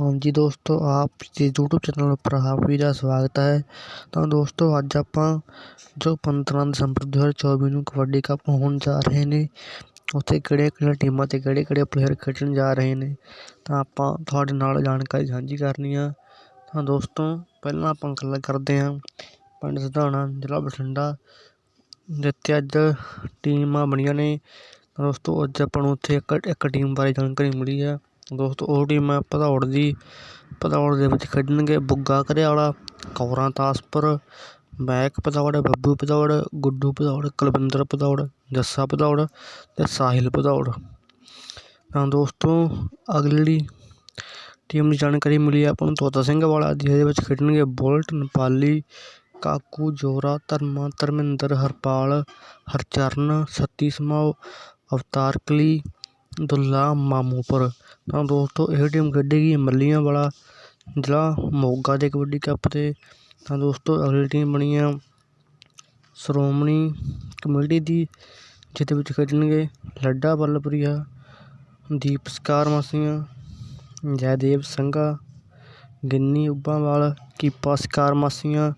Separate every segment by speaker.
Speaker 1: ਹਾਂਜੀ ਦੋਸਤੋ, ਆਪ ਦੇ YouTube ਚੈਨਲ ਉੱਪਰ ਆਪ ਜੀ ਦਾ ਸਵਾਗਤ ਹੈ। ਤਾਂ ਦੋਸਤੋ, ਅੱਜ ਆਪਾਂ ਜੋ 15 ਦਸੰਬਰ 2024 ਨੂੰ ਕਬੱਡੀ ਕੱਪ ਹੋਣ ਜਾ ਰਹੇ ਨੇ, ਉੱਥੇ ਕਿਹੜੀਆਂ ਕਿਹੜੀਆਂ ਟੀਮਾਂ ਤੇ ਕਿਹੜੇ ਕਿਹੜੇ ਪਲੇਅਰ ਖੇਡਣ ਜਾ ਰਹੇ ਨੇ, ਤਾਂ ਆਪਾਂ ਤੁਹਾਡੇ ਨਾਲ ਜਾਣਕਾਰੀ ਸਾਂਝੀ ਕਰਨੀ ਆ। ਤਾਂ ਦੋਸਤੋ, ਪਹਿਲਾਂ ਆਪਾਂ ਗੱਲ ਕਰਦੇ ਹਾਂ ਪਿੰਡ ਸਧਾਣਾ, ਜ਼ਿਲ੍ਹਾ ਬਠਿੰਡਾ, ਜਿੱਥੇ ਅੱਜ ਟੀਮਾਂ ਬਣੀਆਂ ਨੇ। ਤਾਂ ਦੋਸਤੋ, ਅੱਜ ਆਪਾਂ ਨੂੰ ਉੱਥੇ ਇੱਕ ਇੱਕ ਟੀਮ ਬਾਰੇ ਜਾਣਕਾਰੀ ਮਿਲੀ ਹੈ ਦੋਸਤੋ, ਉਹ ਟੀਮ ਹੈ ਭਦੌੜ ਦੀ, ਭਦੌੜ ਦੇ ਵਿੱਚ ਖੇਡਣਗੇ ਬੁੱਗਾ ਘਰਿਆਲਾ, ਕੌਰਾਂ ਤਾਸਪੁਰ ਮਹਿਕ ਭਦੌੜ, ਬੱਬੂ ਭਦੌੜ, ਗੁੱਡੂ ਭਦੌੜ, ਕੁਲਵਿੰਦਰ ਭਦੌੜ, ਜੱਸਾ ਭਦੌੜ ਅਤੇ ਸਾਹਿਲ ਭਦੌੜ। ਤਾਂ ਦੋਸਤੋ, ਅਗਲੀ ਟੀਮ ਦੀ ਜਾਣਕਾਰੀ ਮਿਲੀ ਆਪਾਂ ਨੂੰ ਤੋਤਾ ਸਿੰਘ ਵਾਲਾ ਜਿਹਦੇ ਵਿੱਚ ਖੇਡਣਗੇ ਬੁਲਟ, ਨੇਪਾਲੀ, ਕਾਕੂ, ਜੋਰਾ, ਧਰਮਾ, ਧਰਮਿੰਦਰ, ਹਰਪਾਲ, ਹਰਚਰਨ, ਸਤੀ ਸਮਾਓ, ਅਵਤਾਰ ਕਲੀ, ਦੁੱਲਾ, ਮਾਮੂਪੁਰ। ਤਾਂ ਦੋਸਤੋ, ਇਹ ਟੀਮ ਖੇਡੇਗੀ ਮੱਲੀਆਂ ਵਾਲਾ ਜ਼ਿਲ੍ਹਾ ਮੋਗਾ ਦੇ ਕਬੱਡੀ ਕੱਪ 'ਤੇ। ਤਾਂ ਦੋਸਤੋ, ਅਗਲੀ ਟੀਮ ਬਣੀ ਆ ਸ਼੍ਰੋਮਣੀ ਕਮੇਟੀ ਦੀ, ਜਿਹਦੇ ਵਿੱਚ ਖੇਡਣਗੇ ਲੱਡਾ ਬੱਲਪੁਰੀਆ, ਦੀਪ ਸਕਾਰ ਮਾਸੀਆਂ, ਜੈਦੇਵ ਸੰਘਾ, ਗਿੰਨੀ ਉੱਬਾਂਵਾਲ ਕੀਪਾ ਸਕਾਰ ਮਾਸੀਆਂ,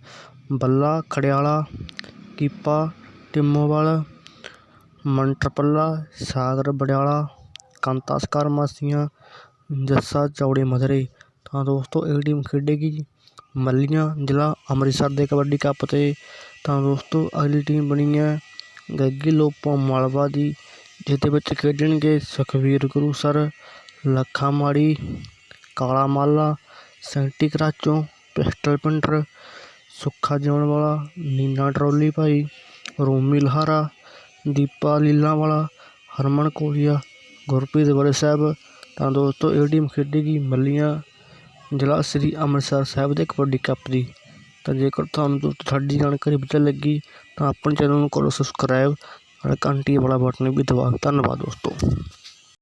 Speaker 1: ਬੱਲਾ ਖੜਿਆਲਾ, ਕੀਪਾ ਟਿੰਮੋਵਾਲ, ਮੰਟਰਪੱਲਾ, ਸਾਗਰ ਬੜਿਆਲਾ ਕਾਂਤਾ ਸਕਾਰ ਮਾਸੀਆਂ ਜੱਸਾ ਚੌੜੇ ਮਧਰੇ ਤਾਂ ਦੋਸਤੋ ਇਹ ਟੀਮ ਖੇਡੇਗੀ ਮੱਲੀਆਂ ਜ਼ਿਲ੍ਹਾ ਅੰਮ੍ਰਿਤਸਰ ਦੇ ਕਬੱਡੀ ਕੱਪ 'ਤੇ ਤਾਂ ਦੋਸਤੋ ਅਗਲੀ ਟੀਮ ਬਣੀ ਹੈ ਗੱਗੀ ਲੋਪੋ ਮਾਲਵਾ ਦੀ ਜਿਹਦੇ ਵਿੱਚ ਖੇਡਣਗੇ ਸੁਖਵੀਰ ਗੁਰੂ ਸਰ ਲੱਖਾ ਮਾੜੀ ਕਾਲਾ ਮਾਲਾ ਸੈਂਟੀ ਕਰਾਚੋਂ ਪਿਸਟਲ ਪਿੰਡਰ ਸੁੱਖਾ ਜਿਉਣ ਵਾਲਾ ਨੀਨਾ ਟਰੋਲੀ ਭਾਈ ਰੋਮੀ ਲਹਾਰਾ ਦੀਪਾ ਲੀਲਾ ਵਾਲਾ ਹਰਮਨ ਕੋਲੀਆ ਗੁਰਪ੍ਰੀਤ ਵਰੇ ਸਾਹਿਬ, ਤਾਂ ਦੋਸਤੋ, ਇਹ ਟੀਮ ਖੇਡੇਗੀ ਮੱਲੀਆਂ ਜ਼ਿਲ੍ਹਾ ਸ੍ਰੀ ਅੰਮ੍ਰਿਤਸਰ ਸਾਹਿਬ ਦੇ ਕਬੱਡੀ ਕੱਪ ਦੀ। ਤਾਂ ਜੇਕਰ ਤੁਹਾਨੂੰ ਦੋਸਤੋ ਸਾਡੀ ਜਾਣਕਾਰੀ ਵਧੀਆ ਲੱਗੀ, ਤਾਂ ਆਪਣੇ ਚੈਨਲ ਨੂੰ ਕਰੋ ਸਬਸਕ੍ਰਾਈਬ ਨਾਲ ਘੰਟੀ ਵਾਲਾ ਬਟਨ ਵੀ ਦਬਾਓ ਧੰਨਵਾਦ ਦੋਸਤੋ।